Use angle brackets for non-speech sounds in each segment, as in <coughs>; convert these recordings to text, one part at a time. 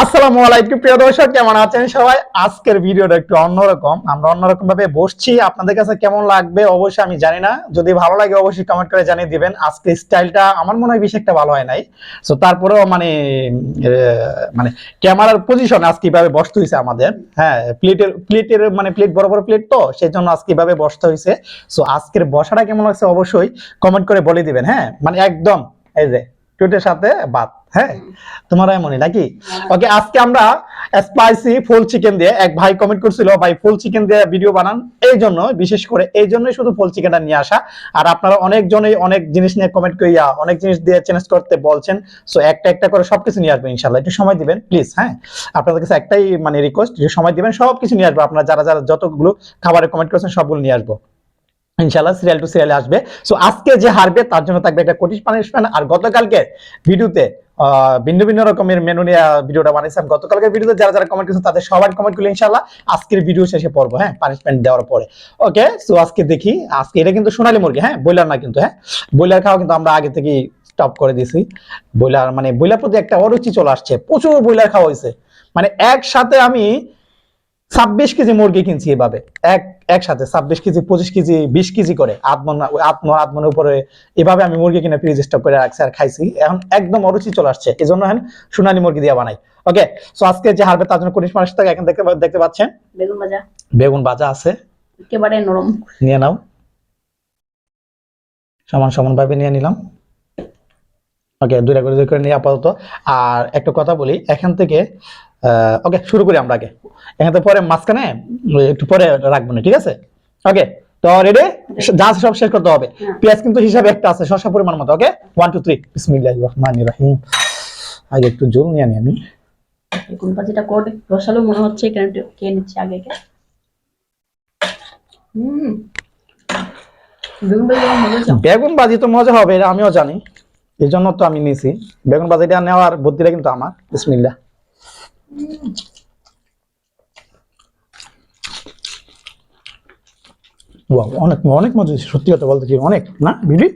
আসসালামু আলাইকুম, প্রিয় দর্শক, কেমন আছেন সবাই? আজকের ভিডিওটা একটু অন্যরকম। আমরা অন্যরকম ভাবে বসছি। আপনাদের কাছে কেমন লাগবে অবশ্যই আমি জানি না। যদি ভালো লাগে অবশ্যই কমেন্ট করে জানিয়ে দিবেন। আজকে স্টাইলটা আমার মনে হয় বেশি একটা ভালো হয় নাই। সো তারপরেও মানে মানে ক্যামেরার পজিশন আজকে কীভাবে বসতে হয়েছে আমাদের। হ্যাঁ প্লেটের প্লেটের মানে প্লেট বড় বড় প্লেট তো সেই জন্য আজকে কীভাবে বসতে হয়েছে সো আজকের বসাটা কেমন লাগছে অবশ্যই কমেন্ট করে বলে দিবেন। হ্যাঁ মানে একদম, এই যে টুটের সাথে ভাত হ্যাঁ? তোমার এমনই নাকি? ওকে আজকে আমরা স্পাইসি ফুল চিকেন দিয়ে এক ভাই কমেন্ট করছিল ভাই ফুল চিকেন দিয়ে ভিডিও বানান। এই জন্য বিশেষ করে এই জন্যই শুধু ফুল চিকেনটা নিয়ে আসা। আর আপনারা অনেকজনই অনেক জিনিস নিয়ে কমেন্ট করিয়া অনেক জিনিস দিয়ে চেঞ্জ করতে বলছেন। সো একটা একটা করে সবকিছু নিয়ে আসবেন ইনশাল্লাহ একটু সময় দিবেন প্লিজ হ্যাঁ? আপনাদের কাছে একটাই মানে রিকোয়েস্ট যে সময় দিবেন সবকিছু নিয়ে আসব। আপনারা যারা যারা যতগুলো খাবারের কমেন্ট করেছেন সবগুলো নিয়ে আসব। ইনশাল্লাহ সিরিয়াল টু সিরিয়ালে আসবে। সো আজকে যে হারবে, তার জন্য থাকবে একটা কোটিশ পানিশমেন্ট আর গতকালকে ভিডিওতে ভিন্ন ভিন্ন রকমের মেনু নিয়ে ভিডিওটা বানিয়েছিলাম গতকালকের ভিডিওতে যারা যারা কমেন্ট করেছেন, তাদের সবার কমেন্ট করলে ইনশাল্লাহ আজকের ভিডিও শেষে পড়ব। হ্যাঁ পানিশমেন্ট দেওয়ার পরে। ওকে সো আজকে দেখি, আজকে এটা কিন্তু সোনালী মুরগি। হ্যাঁ বইলার না কিন্তু হ্যাঁ। বইলার খাওয়া কিন্তু আমরা আগে থেকেই স্টপ করে দিয়েছি। বইলার মানে বইলার প্রতি একটা অরুচি চলে আসছে। প্রচুর বইলার খাওয়া হয়েছে। মানে একসাথে আমি ছাব্বিশ কেজি মুরগি কিনছি এভাবে। এক একসাথে ছাব্বিশ কেজি পঁচিশ কেজি বিশ কেজি করে আত্মন আত্মন আত্মনের উপরে এভাবে আমি মুরগি কিনে ফ্রিজ স্টক করে রাখছি আর খাইছি। এখন একদম অরুচি চলে আসছে। এই জন্য এখন সোনালী মুরগি দিয়ে বানাই। ওকে সো আজকে যে হারবে তার জন্য কুড়ি মানুষ থেকে এখান থেকে দেখতে পাচ্ছেন? বেগুন ভাজা। বেগুন ভাজা আছে। একেবারে নরম। নিয়ে নাও। সমান সমান ভাবে নিয়ে নিলাম। ওকে দুইটা করে দুই করে নিয়ে আপাতত। আর একটা কথা বলি এখান থেকে ওকে শুরু করি আমরা আগে। এখান থেকে পরে মাঝখানে একটু পরে রাখব না ঠিক আছে? ওকে তো রেডি যা সব শেষ করতে হবে। হ্যাঁ। পেঁয়াজ কিন্তু হিসাবে একটা আছে শসা পরিমাণ মতো ওকে ওয়ান টু থ্রি বিসমিল্লাহির রহমানির রহিম। আগে একটু জল নিয়ে আনি আমি। বেগুন রসালো মনে হচ্ছে আগে কে হুম। ভাজি তো মজা হবে। এটা আমিও জানি। এই জন্য তো আমি নিয়েছি বেগুন ভাজিটা নেওয়ার বুদ্ধিটা কিন্তু আমার। বিসমিল্লাহ। Wow, অনেক অনেক মজা সত্যি কথা বলতে কি অনেক না বিবি?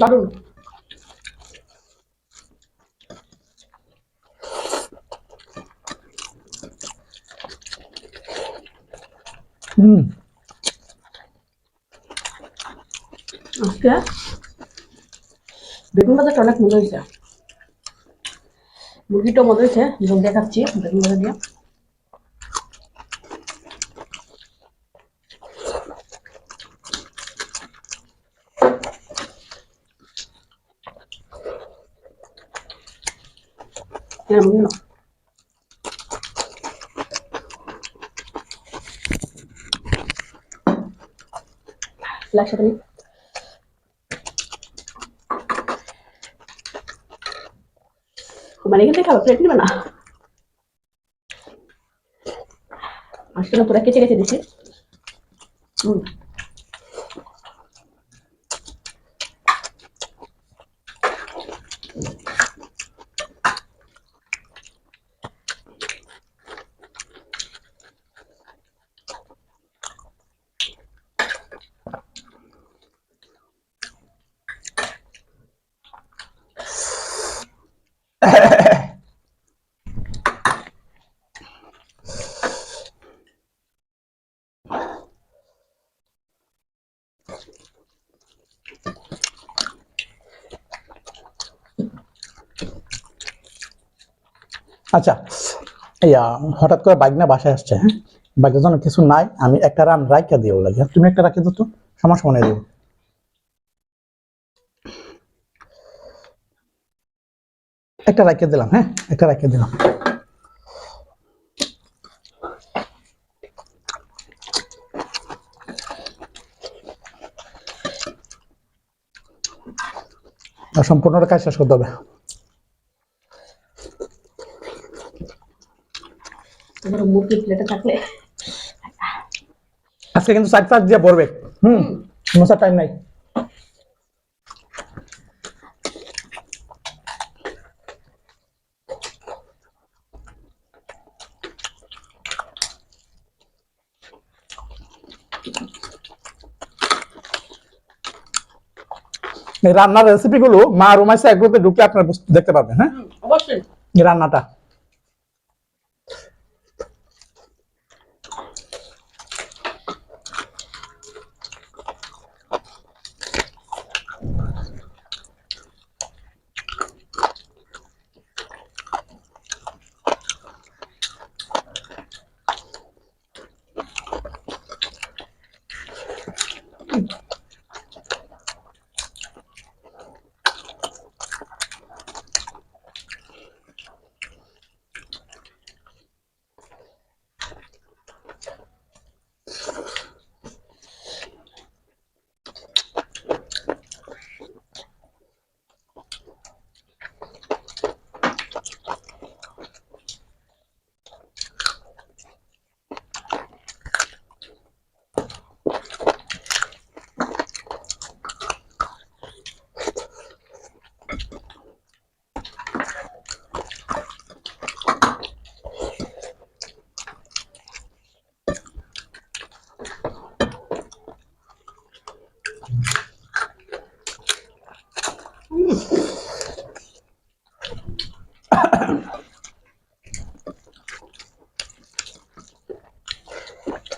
দারুণ হুম আজকে বেগুন অনেক মজা হয়েছে। মুরগিটাও মজা হয়েছে যেমন দেখাচ্ছি বেগুন ভাজা দিয়ে। মুরগি না সাথে নিই। মানে এখান থেকে খাবার প্লেট নেবে না? মাছটা পুরো কেচে কেচে দিছি হুম। আচ্ছা ইয়া, হঠাৎ করে বাইক না বাসায় আসছে হ্যাঁ? বাইকের জন্য কিছু নাই, আমি একটা রান রাইকা দিও লাগে তুমি একটা রাখি তো, সমস্যা মনে দেবো একটা রাইকে দিলাম হ্যাঁ? একটা রাইকে দিলাম। সম্পূর্ণটা কাজ শেষ করতে হবে। মুরগি প্লেটে থাকলে আজকে কিন্তু সাইড সাইড দিয়ে পড়বে হুম মশার টাইম নাই রান্নার রেসিপিগুলো মা রুমাইসা এক গ্রুপে ঢুকে আপনারা দেখতে পাবেন হ্যাঁ অবশ্যই রান্নাটা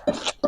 you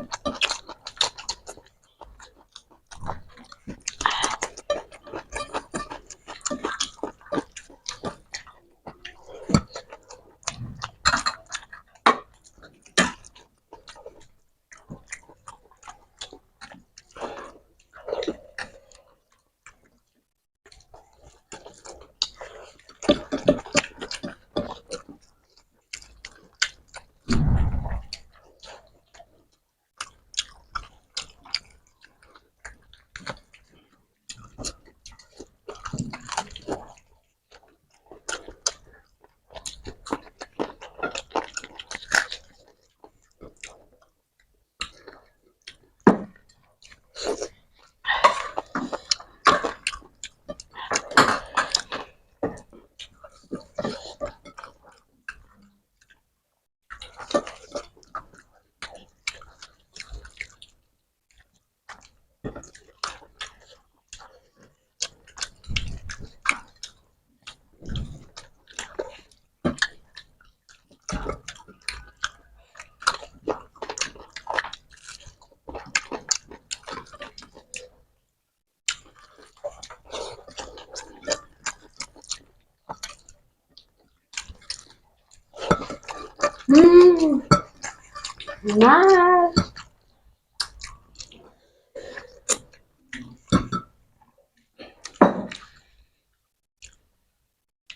না।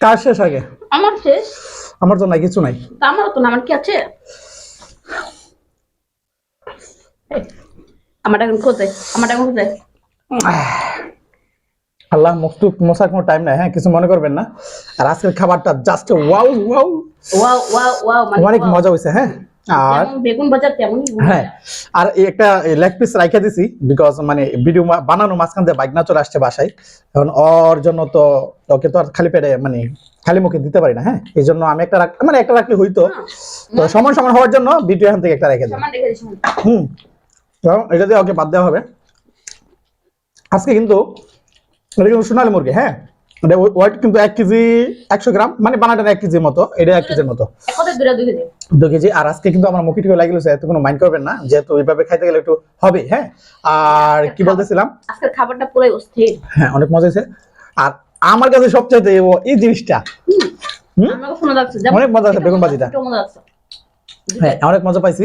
কার শেষ আগে? আমার শেষ? আমার তো নাই কিছু নাই। তা আমারও তো না আমার কি আছে? এই, আমারটা এখন কোথায় আমারটা এখন কোথায় আল্লাহ মুখটুক মশার কোনো টাইম নাই হ্যাঁ কিছু মনে করবেন না। আর আজকের খাবারটা just wow wow wow wow wow মানে অনেক মজা হয়েছে হ্যাঁ। আর বেগুন বাজার তেমনই হ্যাঁ আর এই একটা লেগ পিস রাইখে দিছি বিকজ মানে ভিডিও বানানো মাঝখান দিয়ে বাইক না চলে আসছে বাসায়। এখন ওর জন্য তো ওকে তো আর খালি পেটে মানে খালি মুখে দিতে পারি না হ্যাঁ। এই জন্য আমি একটা রাখ মানে একটা রাখলে হইতো। তো সমান সমান হওয়ার জন্য ভিডিও এখান থেকে একটা রেখে দিই সামান রেখে দিস হুম। তো এটা দিয়ে ওকে বাদ দেওয়া হবে। আজকে কিন্তু এটা কিন্তু সোনালী মুরগি হ্যাঁ? এটা ওয়েট কিন্তু এক কেজি একশো গ্রাম মানে বানাটা এক কেজির মতো এটা এক কেজির মতো। দু কেজি? আর আজকে কিন্তু আমার মুখে টিকে লাগিয়েছে এত কোনো মাইন্ড করবেন না যেহেতু ওইভাবে খাইতে গেলে একটু হবে হ্যাঁ? আর কি বলতেছিলাম? আজকের খাবারটা পুরোই অস্থির। হ্যাঁ অনেক মজা হয়েছে। আর আমার কাছে সবচাইতে ও- এই জিনিসটা অনেক মজা আছে বেগুন ভাজিটা। একটু হ্যাঁ অনেক মজা পাইছি।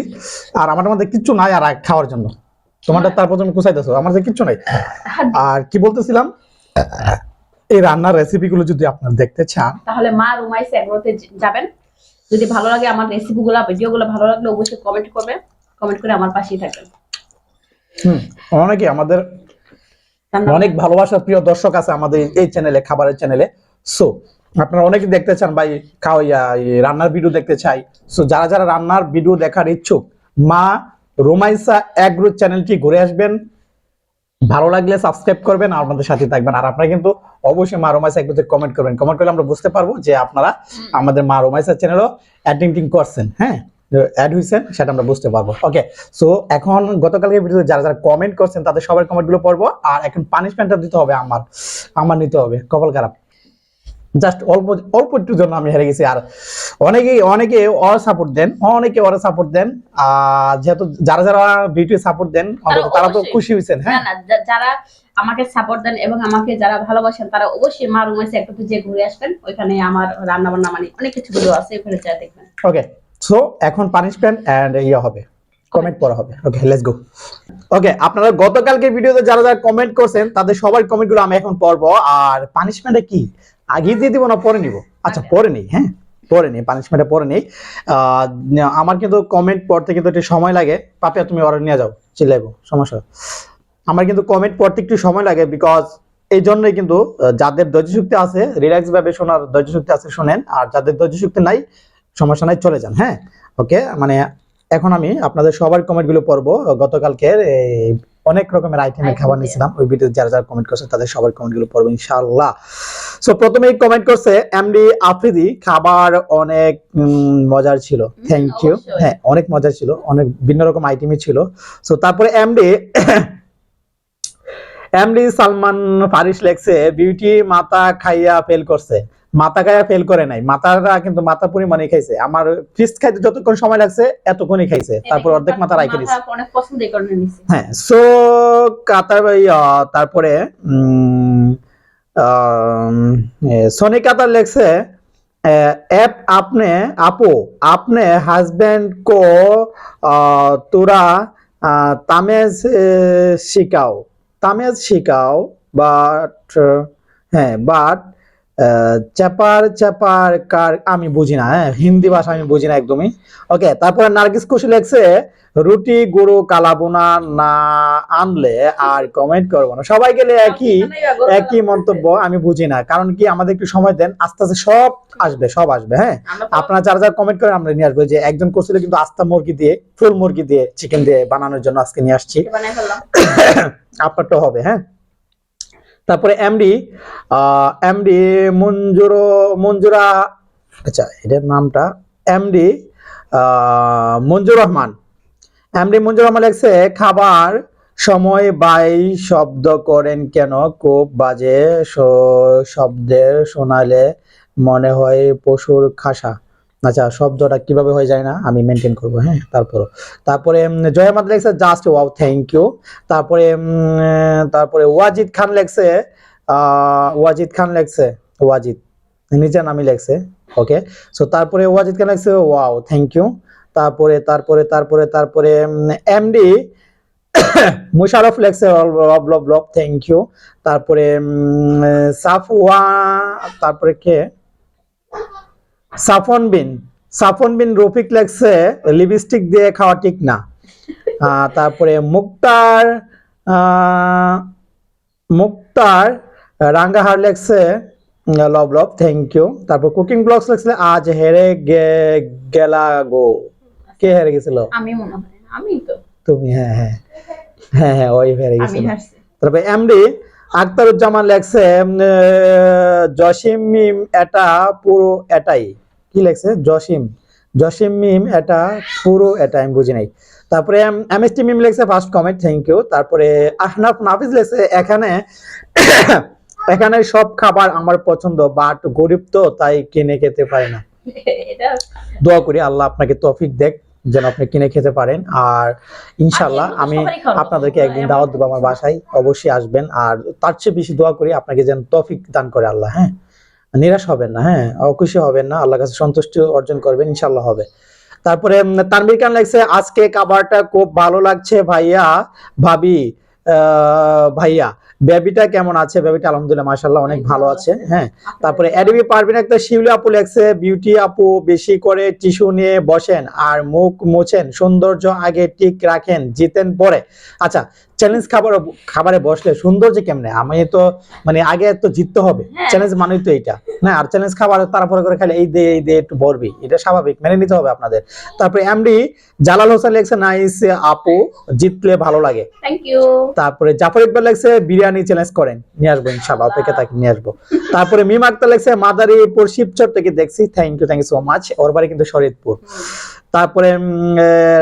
আর আমার মধ্যে কিচ্ছু নাই আর খাওয়ার জন্য। তোমারটা তারপর তুমি কুচাইতেছো আমার কাছে কিচ্ছু নাই। আর কি বলতেছিলাম? এই রান্নার রেসিপি গুলো যদি আপনারা দেখতে চান। তাহলে মা রুমাইছে এগুলোতে যাবেন। যদি ভালো লাগে আমার রেসিপি গুলা ভিডিও গুলো ভালো লাগলে অবশ্যই কমেন্ট করবে কমেন্ট করে আমার পাশেই থাকবেন। হুম অনেকে আমাদের অনেক ভালোবাসার প্রিয় দর্শক আছে আমাদের এই চ্যানেলে খাবারের চ্যানেলে সো আপনারা অনেকে দেখতে চান ভাই খাওয়াইয়া এই রান্নার ভিডিও দেখতে চাই। সো যারা যারা রান্নার ভিডিও দেখার ইচ্ছুক মা রোমাইসা অ্যাগ্রো চ্যানেলটি ঘুরে আসবেন। ভালো লাগলে সাবস্ক্রাইব করবেন আর আমাদের সাথে থাকবেন। আর আপনারা কিন্তু অবশ্যই মা রোমাইসা একটু কমেন্ট করবেন। কমেন্ট করলে আমরা বুঝতে পারব যে আপনারা আমাদের মা রোমাইসা চ্যানেলও অ্যাটেন্ডিং করছেন হ্যাঁ? অ্যাড হয়েছে সেটা আমরা বুঝতে পারব। ওকে সো এখন গতকালকে ভিডিওতে যারা যারা কমেন্ট করছেন তাদের সবার কমেন্টগুলো পড়ব। আর এখন পানিশমেন্টটা দিতে হবে আমার। আমার নিতে হবে। কপাল খারাপ। জাস্ট অল্প অল্প একটু জন্য আমি হেরে গেছি। আর অনেকেই অনেকে ওরা সাপোর্ট দেন অনেকে ওরা সাপোর্ট দেন। আর যেহেতু যারা যারা ভিডিও সাপোর্ট দেন তারা তো খুশি হয়েছেন হ্যাঁ? যারা আমাকে সাপোর্ট দেন এবং আমাকে যারা ভালোবাসেন তারা অবশ্যই মা রুম একটু যে ঘুরে আসবেন। ওইখানে আমার রান্না বান্না মানে অনেক কিছু ভিডিও আছে ওখানে যা দেখবেন। ওকে সো এখন পানিশমেন্ট এন্ড ইয়ে হবে। কমেন্ট পড়া হবে। ওকে লেটস গো ওকে আপনারা গতকালকে ভিডিওতে যারা যারা কমেন্ট করছেন তাদের সবার কমেন্টগুলো আমি এখন পড়ব। আর পানিশমেন্টে কি? আগে দিয়ে দিব না পরে নিব? আচ্ছা পরে নেই হ্যাঁ? পরে নেই পানিশমেন্টে পরে নেই। আমার কিন্তু কমেন্ট পড়তে কিন্তু একটু সময় লাগে। পাপিয়া তুমি অর্ডার নিয়ে যাও চিল্লাইবো সমস্যা আমার কিন্তু কমেন্ট পড়তে একটু সময় লাগে বিকজ এই জন্যই কিন্তু যাদের ধৈর্য শক্তি আছে রিল্যাক্স ভাবে শোনার ধৈর্য শক্তি আছে শোনেন। আর যাদের ধৈর্য শক্তি নাই সমস্যা নাই চলে যান হ্যাঁ? ওকে মানে এখন আমি আপনাদের সবার কমেন্টগুলো পড়ব। গতকালকের এই অনেক রকমের আইটেমের খাবার নিয়েছিলাম। ওই ভিডিও যারা যারা কমেন্ট করছে তাদের সবার কমেন্টগুলো পড়ব ইনশাআল্লাহ। সো প্রথমেই কমেন্ট করছে এমডি আফ্রিদি খাবার অনেক মজার ছিল। থ্যাংক ইউ হ্যাঁ অনেক মজার ছিল। অনেক ভিন্ন রকম আইটেমই ছিল। সো তারপরে এমডি এমডি <coughs> সালমান ফারিস লেখছে বিউটি মাথা খাইয়া ফেল করছে। মাথা গায়া ফেল করে নাই। মাথাটা কিন্তু মাথা পরিমাণে খাইছে। আমার ফিস্ট খাইতে যতক্ষণ সময় লাগছে এতক্ষণই খাইছে। তারপর অর্ধেক মাথা রাখে দিছে। হ্যাঁ সো কাতার ভাই তারপরে সনি কাতার লেখছে অ্যাপ আপনে আপো আপনে হাজব্যান্ড কো তোরা তামেজ শিকাও। তামেজ শিকাও বাট হ্যাঁ বাট চাপার চাপার কার আমি বুঝি না হ্যাঁ? হিন্দি ভাষা আমি বুঝি না একদমই। ওকে তারপরে নার্গিস কুশি লেখছে রুটি গুঁড়ো কালাবোনা না আনলে আর কমেন্ট করব না। সবাই গেলে একই একই মন্তব্য আমি বুঝি না। কারণ কি আমাদের একটু সময় দেন আস্তে আস্তে সব আসবে সব আসবে হ্যাঁ? আপনারা যারা যারা কমেন্ট করেন আমরা নিয়ে আসব। যে একজন করছিল কিন্তু আস্তা মুরগি দিয়ে ফুল মুরগি দিয়ে চিকেন দিয়ে বানানোর জন্য আজকে নিয়ে আসছি। ফেললাম। <coughs> আপনারটা হবে হ্যাঁ? তারপরে এমডি এমডি মঞ্জুর, মঞ্জুরা আচ্ছা এটার নামটা এমডি মঞ্জুর রহমান। এমডি মঞ্জুর রহমান লেখছে, খাবার সময় বাই শব্দ করেন কেন? খুব বাজে শব্দের শোনালে মনে হয় পশুর খাসা। আচ্ছা শব্দটা কীভাবে হয়ে যায় না, আমি মেনটেন করব হ্যাঁ তারপর তারপরে জয়া মাদ লেখছে জাস্ট ওয়াও থ্যাংক ইউ তারপরে তারপরে ওয়াজিদ খান লেখছে ওয়াজিদ খান লেখছে, ওয়াজিদ নিজের নামই লেখছে ওকে সো তারপরে ওয়াজিদ খান লেখছে ওয়াও থ্যাংক ইউ তারপরে তারপরে তারপরে তারপরে এমডি <coughs> মুশারফ লেখছে লব লব লব থ্যাংক ইউ তারপরে সাফওয়া, তারপরে কে? সাফন বিন। সাফন বিন রফিক লেখছে লিপস্টিক দিয়ে খাওয়া ঠিক না। তারপরে মুক্তার আহ, মুক্তার রাঙ্গাহার লেখছে লব লব থ্যাংক ইউ তারপর কুকিং ব্লগস লেখছে আজ হেরে গে- গেলা গো। কে হেরে গেছিল? আমি মনে হয় আমি তো। তুমি হ্যাঁ হ্যাঁ। হ্যাঁ হ্যাঁ ওই হেরে আমি গেছিল। তারপরে এমডি আখতারুজ্জামান লেখছে জসিম এটা পুরো এটাই। কি লেখছে? জসিম। জসিম মিম এটা পুরো এটা আমি বুঝি নাই। তারপরে এমএসটি মিম লেখছে ফার্স্ট কমেন্ট থ্যাংক ইউ তারপরে আহনাফ নাফিজ লেখছে এখানে এখানে সব খাবার আমার পছন্দ বাট গরিব তো তাই কিনে খেতে পারি না। দোয়া করি আল্লাহ আপনাকে তৌফিক দেখ যেন আপনি কিনে খেতে পারেন। আর ইনশাল্লাহ আমি। আপনাদেরকে একদিন দাওয়াত দেবো আমার বাসায়। অবশ্যই আসবেন। আর তার চেয়ে বেশি দোয়া করি আপনাকে যেন তৌফিক দান করে আল্লাহ হ্যাঁ? নিরাশ হবেন না হ্যাঁ অখুশি হবেন না আল্লাহর কাছে সন্তুষ্টি অর্জন করবেন ইনশাল্লাহ হবে। তারপরে উম, তানভীর খান লাগছে? আজকে খাবারটা খুব ভালো লাগছে ভাইয়া ভাবি ভাইয়া বেবিটা কেমন আছে? বেবিটা আলহামদুলিল্লাহ মাশাআল্লাহ অনেক ভালো আছে হ্যাঁ। তারপরে অ্যাডবি পারবেন একটা শিউলি আপু লেখছে বিউটি আপু বেশি করে টিস্যু নিয়ে বসেন আর মুখ মোছেন সৌন্দর্য আগে ঠিক রাখেন জিতেন পরে। আচ্ছা চ্যালেঞ্জ খাবার খাবারে বসলে সৌন্দর্য কেমনে? আমি তো মানে আগে তো জিততে হবে। চ্যালেঞ্জ মানেই তো এটা। না আর চ্যালেঞ্জ খাবার তারপরে করে খালি এই দে এই দে একটু বলবি। এটা স্বাভাবিক মেনে নিতে হবে আপনাদের। তারপরে এমডি জালাল হোসেন লেখছে নাইস আপু জিতলে ভালো লাগে। থ্যাংক ইউ তারপরে জাফর ইকবাল লেখছে বিরিয়ানি চ্যালেঞ্জ করেন। নিয়ে আসব ইনশাল্লাহ অপেক্ষা থাকি নিয়ে আসব। তারপরে মিম আক্তার লেগছে মাদারীপুর শিবচর থেকে দেখছি thank you thank you so much ওর বাড়ি কিন্তু শরীদপুর তারপরে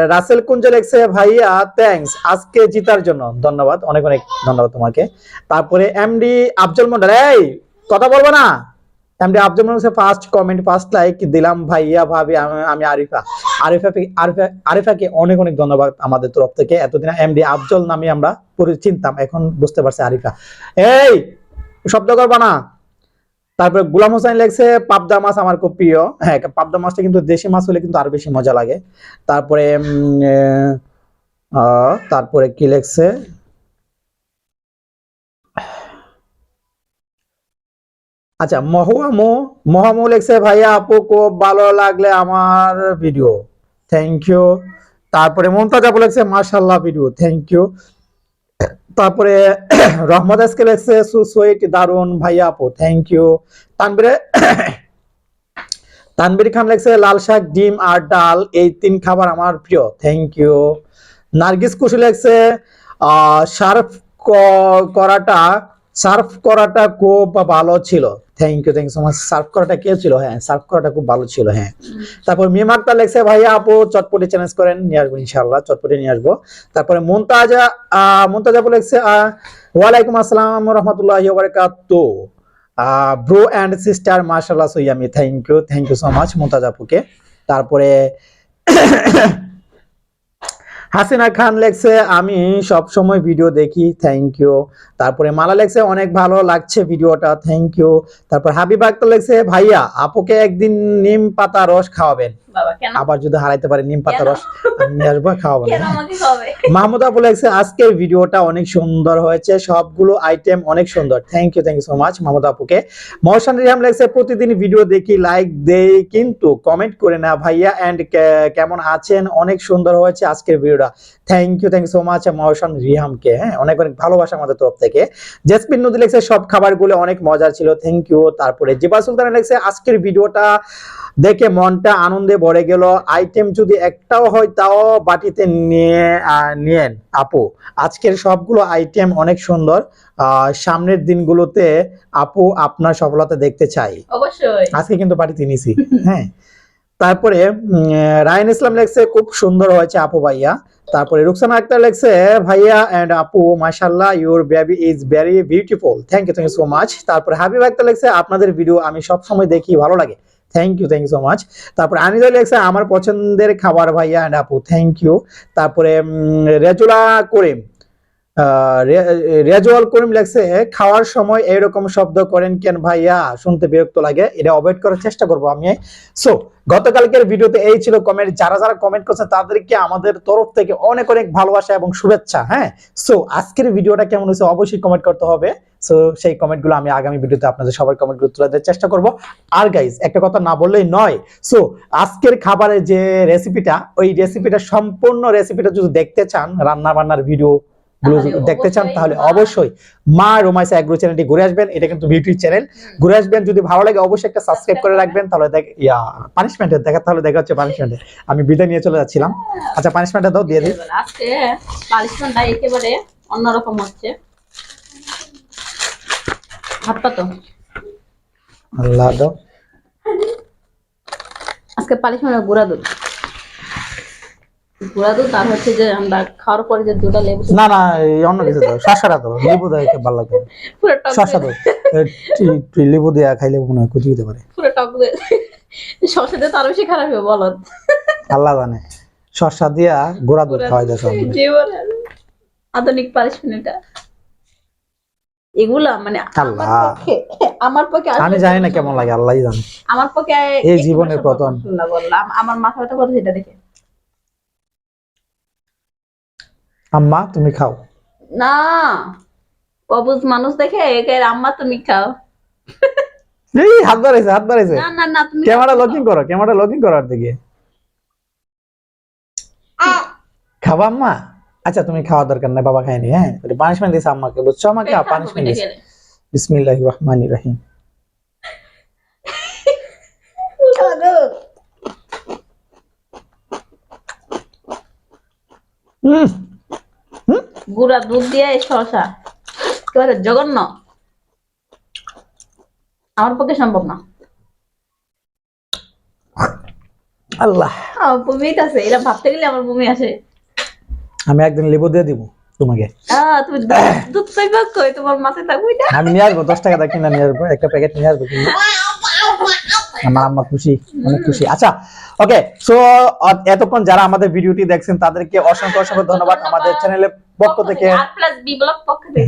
রাসেল কুঞ্জ লেগছে ভাইয়া থ্যাঙ্কস আজকে জিতার জন্য ধন্যবাদ, অনেক অনেক ধন্যবাদ তোমাকে। তারপরে এমডি আফজল মন্ডল, এই, কথা বলব না? MD Afzal Mondal first comment first like দিলাম ভাইয়া, ভাবি, আমি- আরিফা। আরিফা আরিফা, আরিফাকে অনেক অনেক ধন্যবাদ আমাদের তরফ থেকে। এতদিন এমডি আফজল নামে আমরা চিনতাম এখন বুঝতে পারছি আরিফা। এই, শব্দ করবা না। তারপরে গুলাম হোসেন লেগছে পাবদা মাছ আমার খুব প্রিয়। হ্যাঁ পাবদা মাছটা কিন্তু দেশি মাছ হলে কিন্তু আরও বেশি মজা লাগে। তারপরে তারপরে কি লেগছে? আচ্ছা মহুয়ামো মহামো লেগছে, ভাইয়া, আপু, খুব ভালো লাগলে আমার ভিডিও থ্যাংক ইউ তারপরে মমতাজ আপু লেগছে মার্শাল্লাহ ভিডিও থ্যাংক ইউ তারপরে <clears throat> রহমত আজকে লেগছে সুসুইট দারুণ ভাইয়া আপু থ্যাংক ইউ তানবিরে তানবির খান লেখছে, লাল শাক, ডিম আর ডাল, এই তিন খাবার আমার প্রিয় থ্যাংক ইউ নার্গিস কুশি লেগছে সার্ফ করাটা সার্ফ করাটা খুব ভালো ছিল। Thank you thank you so much surf করাটা কে ছিল? হ্যাঁ সার্ফ করাটা খুব ভালো ছিল হ্যাঁ। তারপর মিম আক্তার লেগছে ভাইয়া আপু চটপটি চ্যালেঞ্জ করেন নিয়ে আসব ইনশাল্লাহ চটপটি নিয়ে আসব। তারপরে মুনতাজা আহ, মুনতাজা আপু আহ, ওয়ালাইকুম আসসালাম রহমতুল্লাহ বারাকাতু ব্রো অ্যান্ড সিস্টার মার্শাল্লাহ সৈয়ামি thank you thank you so much Mumtaz আপুকে। তারপরে হাসিনা খান লেখছে, আমি সব সময় ভিডিও দেখি থ্যাংক ইউ তারপরে মালা লেখছে, অনেক ভালো লাগছে ভিডিওটা থ্যাংক ইউ তারপর হাবিব আক্তার লেখছে, ভাইয়া, আপুকে একদিন নিম পাতা রস খাওয়াবেন। আবার যদি হারাইতে পারে নিম পাতা রস নিয়ে আসব খাওয়াবো মাহমুদ আজকের ভিডিওটা অনেক সুন্দর হয়েছে সবগুলো আইটেম অনেক সুন্দর। Thank you thank you so much Mahmud আপুকে। মহসান রিহাম লেগছে প্রতিদিন ভিডিও দেখি লাইক দেই কিন্তু কমেন্ট করে না ভাইয়া এন্ড কেমন আছেন? অনেক সুন্দর হয়েছে আজকের ভিডিওটা thank you thank you so much Mohsan রিহামকে হ্যাঁ অনেক অনেক ভালোবাসা আমাদের তরফ থেকে। জেসমিন নদী লেগছে সব খাবারগুলো অনেক মজার ছিল থ্যাংক ইউ তারপরে জিবা সুলতান লেগছে আজকের ভিডিওটা দেখে মনটা আনন্দে ভরে গেল। আইটেম যদি একটাও হয় তাও বাটিতে নিয়ে নিয়েন। আপু আজকের সবগুলো আইটেম অনেক সুন্দর। সামনের দিনগুলোতে আপু আপনার সফলতা দেখতে চাই। অবশ্যই। আজকে কিন্তু বাড়িতে নিছি। <laughs> হ্যাঁ। তারপরে রায়ন ইসলাম লেগছে খুব সুন্দর হয়েছে আপু ভাইয়া। তারপরে রুকসানা আক্তার লেগছে ভাইয়া এন্ড আপু মাশাল্লাহ your baby is very beautiful thank you thank you so much তারপরে হাবিব আক্তার লেগছে আপনাদের ভিডিও আমি সব সময় দেখি ভালো লাগে। Thank you thank you so much তারপরে আনিদা লেগছে আমার পছন্দের খাবার ভাইয়া এন্ড আপু থ্যাংক ইউ তারপরে রেজুলা করিম আহ, রে- রেজওয়াল করিম লেখছে খাওয়ার সময় এরকম শব্দ করেন কেন ভাইয়া? শুনতে বিরক্ত লাগে এটা অভয়েড করার চেষ্টা করব আমি। সো গতকালকের ভিডিওতে এই ছিল কমেন্ট যারা যারা কমেন্ট করছে তাদেরকে আমাদের তরফ থেকে অনেক অনেক ভালোবাসা এবং শুভেচ্ছা হ্যাঁ? সো আজকের ভিডিওটা কেমন হয়েছে অবশ্যই কমেন্ট করতে হবে। সো সেই কমেন্টগুলো আমি আগামী ভিডিওতে আপনাদের সবার কমেন্টগুলো তুলে দেওয়ার চেষ্টা করব। আর গাইজ একটা কথা না বললেই নয়। সো আজকের খাবারের যে রেসিপিটা ওই রেসিপিটা সম্পূর্ণ রেসিপিটা যদি দেখতে চান রান্না বান্নার ভিডিও দেখতে চান তাহলে অবশ্যই মা রোমাইসা অ্যাগ্রো চ্যানেলটি ঘুরে আসবেন। এটা কিন্তু বিউটি চ্যানেল ঘুরে আসবেন যদি ভালো লাগে অবশ্যই একটা সাবস্ক্রাইব করে রাখবেন। তাহলে দেখ ইয়া পানিশমেন্টের দেখা তাহলে দেখা হচ্ছে পানিশমেন্টে আমি বিদায় নিয়ে চলে যাচ্ছিলাম। আচ্ছা পানিশমেন্টটা দাও দিয়ে দিই। আজকে পালিশমেন্টটা একেবারে অন্যরকম হচ্ছে। আল্লাহ দাও। আজকে পালিশমেন্টের গুঁড়া দুধ। গুঁড়া দুধ আর হচ্ছে যে আমরা খাওয়ার পরে যে দুটা লেবু না না অন্য কিছু দাও। দাও। লেবু দাও একে ভালো লাগে। পুরো টক শসা দাও। লেবু খাইলে মনে হয় দিতে পারে। পুরো টক দিয়ে শসা দিয়ে তো আরও বেশি খারাপ হবে বলো আল্লাহ জানে। শসা দিয়া গোড়া দুধ খাওয়াই দেয় আধুনিক পালিশমেন্ট এটা। এগুলা মানে আমার আল্লাহ। পক্ষে আমার পক্ষে আমি জানি না কেমন লাগে আল্লাহই জানে। আমার পক্ষে এই জীবনের বেশি প্রথম। বললাম আমার মাথা ব্যথা কথা সেটা দেখে। আম্মা তুমি খাও। না অবুজ মানুষ দেখে একে আম্মা তুমি খাও। এই হাত বাড়াইছে হাত বাড়াইছে। না না না তুমি ক্যামেরা লকিং করো ক্যামেরা লকিং করো আর দিকে খাবা আম্মা? আচ্ছা তুমি খাওয়া দরকার নাই বাবা খায়নি হ্যাঁ? পানিশমেন্ট দিছে আম্মাকে বুঝছ আমাকে? পানিশমেন্ট দিছে। বিসমিল্লাহির রহমানির রহিম। হুম গুঁড়া দুধ দিয়ে শসা একেবারে জঘন্য। আমার পক্ষে সম্ভব না। আল্লাহ। বমি আছে এরা ভাবতে গেলে আমার বমি আসে। আমি একদিন লেবু দিয়ে দিব তোমাকে। তুমি দুধ- দুধ কই? তোমার মাথায় থাকবি না আমি নিয়ে আসব দশ টাকা দিয়ে কিনে নিয়ে আসব একটা প্যাকেট নিয়ে আসব কিনে আমার আম্মা খুশি অনেক খুশি। আচ্ছা ওকে সো এতক্ষণ যারা আমাদের ভিডিওটি দেখছেন তাদেরকে অসংখ্য অসংখ্য ধন্যবাদ আমাদের চ্যানেলের পক্ষ থেকে।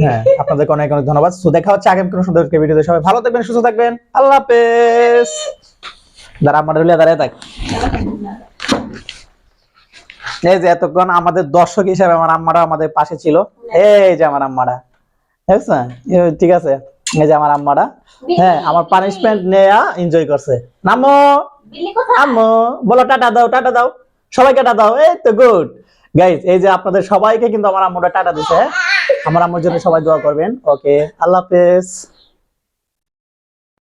হ্যাঁ আপনাদেরকে অনেক অনেক ধন্যবাদ। সো দেখা হচ্ছে আগামী কোনো সুন্দর ভিডিওতে সবাই ভালো থাকবেন সুস্থ থাকবেন। আল্লাহ হাফেজ। দাঁড়া আমার দাঁড়ায় থাক। এই যে এতক্ষণ আমাদের দর্শক হিসাবে আমার আম্মারা আমাদের পাশে ছিল। এই যে আমার আম্মারা। ঠিক আছে? এই যে আমার আম্মারা। হ্যাঁ আমার পানিশমেন্ট নেয়া এনজয় করছে। নামো। আম্মু বলো টাটা দাও টাটা দাও। সবাইকে টাটা দাও। এই তো গুড গাইজ এই যে আপনাদের সবাইকে কিন্তু আমার আম্মুরা টাটা দিছে হ্যাঁ? আমার আম্মুর জন্য সবাই দোয়া করবেন। ওকে আল্লাহ হাফেজ।